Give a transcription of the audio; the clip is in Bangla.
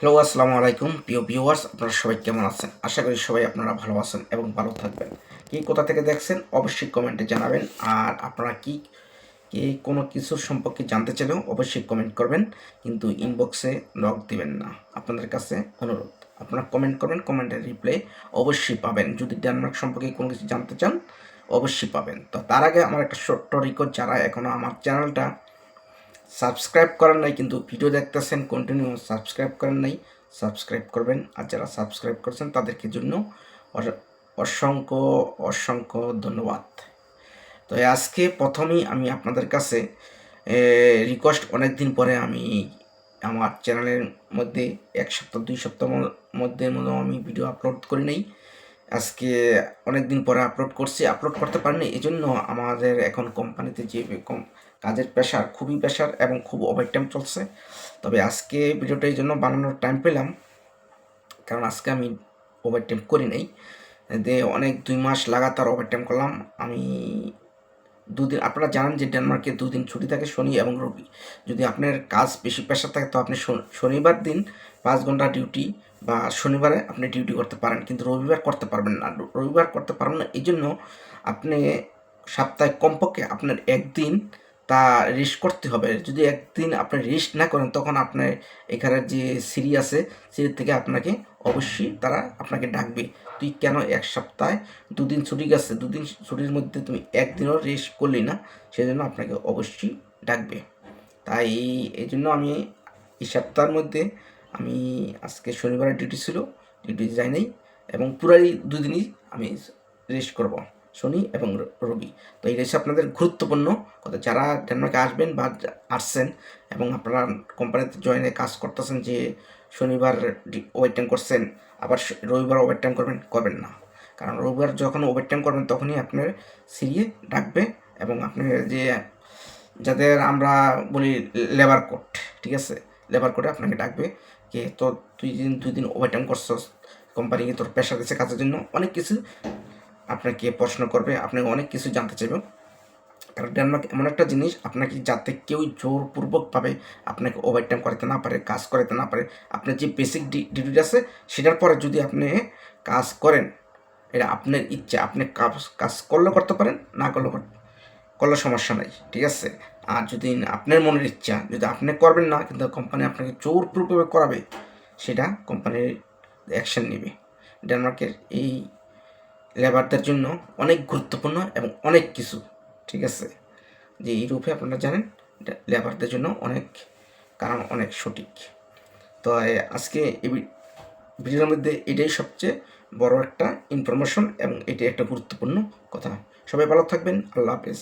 হ্যালো আসসালামু আলাইকুম। প্রিয় ভিউয়ার্স আপনারা সবাই কেমন আছেন? আশা করি সবাই আপনারা ভালো আছেন এবং ভালো থাকবেন। কি কোথা থেকে দেখছেন, অবশ্যই কমেন্টে জানাবেন। আর আপনারা কি, কে কোনো কিছুর সম্পর্কে জানতে চাইলেও অবশ্যই কমেন্ট করবেন, কিন্তু ইনবক্সে লক দিবেন না। আপনাদের কাছে অনুরোধ, আপনারা কমেন্ট করবেন কমেন্টের রিপ্লাই অবশ্যই পাবেন। যদি ডেনমার্ক সম্পর্কে কোনো কিছু জানতে চান, অবশ্যই পাবেন। তো তার আগে আমার একটা ছোট্ট রিকোয়েস্ট যারা এখনও আমার চ্যানেলটা সাবস্ক্রাইব করেন নাই, কিন্তু ভিডিও দেখতেছেন কন্টিনিউ সাবস্ক্রাইব করেন নাই, সাবস্ক্রাইব করবেন। আর যারা সাবস্ক্রাইব করছেন, তাদেরকে জন্য অস- অসংখ্য অসংখ্য ধন্যবাদ। তো আজকে প্রথমেই আমি আপনাদের কাছে রিকোয়েস্ট অনেক দিন পরে আমি আমার চ্যানেলের মধ্যে, এক সপ্তাহ, দুই সপ্তাহ মধ্যে মতো আমি ভিডিও আপলোড করি নাই। আজকে অনেক দিন পরে আপলোড করছি। আপলোড করতে পারিনি এই জন্য আমাদের এখন কোম্পানিতে যে কম কাজের প্রেশার খুবই প্রেশার এবং খুব ওভার টাইম চলছে। তবে আজকে ভিডিওটা এই জন্য বানানোর টাইম পেলাম, কারণ আজকে আমি ওভার টাইম করি নাই। যে অনেক দুই মাস লাগাতার ওভার টাইম করলাম। আমি দুদিন, আপনারা জানেন যে ডেনমার্কে দুদিন ছুটি থাকে শনি এবং রবি। যদি আপনার কাজ বেশি প্রেশার থাকে, তো আপনি শন- শনিবার দিন পাঁচ ঘণ্টা ডিউটি বা শনিবারে আপনি ডিউটি করতে পারেন, কিন্তু রবিবার করতে পারবেন না। রবিবার করতে পারবেন না এই জন্য আপনি সপ্তাহে কমপক্ষে আপনার একদিন তা রেস্ট করতে হবে। যদি একদিন আপনি রেস্ট না করেন, তখন আপনার এখানে যে সিরি আছে সিরি থেকে আপনাকে অবশ্যই তারা আপনাকে ডাকবে। তুই কেন এক সপ্তাহে দুদিন ছুটি গেছে? দুদিন ছুটির মধ্যে তুমি একদিনও রেস্ট করলি না, সেজন্য আপনাকে অবশ্যই ডাকবে। তাই এই জন্য আমি এই সপ্তাহের মধ্যে আমি আজকে শনিবারে ডিউটি ছিল, ডিউটি যাই নাই এবং পুরাই দুদিনই আমি রেস্ট করব, শনি এবং রবি। তো এই হচ্ছে আপনাদের গুরুত্বপূর্ণ কথা। যারা ডেনমার্কে আসবেন বা আসছেন এবং আপনারা কোম্পানিতে জয়েনে কাজ করতেছেন যে শনিবার ওভার টাইম করছেন, আবার রবিবার ওভার টাইম করবেন করবেন না। কারণ রবিবার যখন ওভার টাইম করবেন তখনই আপনার সিরিয়ে ডাকবে এবং আপনার যে, যাদের আমরা বলি লেবার কোড ঠিক আছে? লেবার কোডে আপনাকে ডাকবে। যে তো তুই দিন, দুই দিন ওভার টাইম করছস কোম্পানি তোর পেশা দিচ্ছে কাজের জন্য, অনেক কিছু আপনাকে প্রশ্ন করবে, আপনাকে অনেক কিছু জানতে চাইবে। কারণ ডেনমার্ক এমন একটা জিনিস, আপনাকে যাতে কেউ জোরপূর্বকভাবে আপনাকে ওভার টাইম করাতে না পারে, কাজ করাতে না পারে, আপনার যে বেসিক ডিউটি আছে, সেটার পরে যদি আপনি কাজ করেন, এটা আপনার ইচ্ছা, আপনি কাজ কাজ করলে করতে পারেন, না করলে কর- করলে সমস্যা নাই, ঠিক আছে? আর যদি আপনার মনের ইচ্ছা, যদি আপনি করবেন না, কিন্তু কোম্পানি আপনাকে জোরপূর্বকভাবে করাবে, সেটা কোম্পানির অ্যাকশন নেবে। ডেনমার্কের এই লেবারদের জন্য অনেক গুরুত্বপূর্ণ এবং অনেক কিছু, ঠিক আছে? যে ইউরোপে আপনারা জানেন লেবারদের জন্য অনেক, কারণ অনেক সঠিক। তো আজকে এই ভিডিওর মধ্যে এটাই সবচেয়ে বড় একটা ইনফরমেশন এবং এটাই একটা গুরুত্বপূর্ণ কথা। সবাই ভালো থাকবেন, আল্লাহ হাফেজ।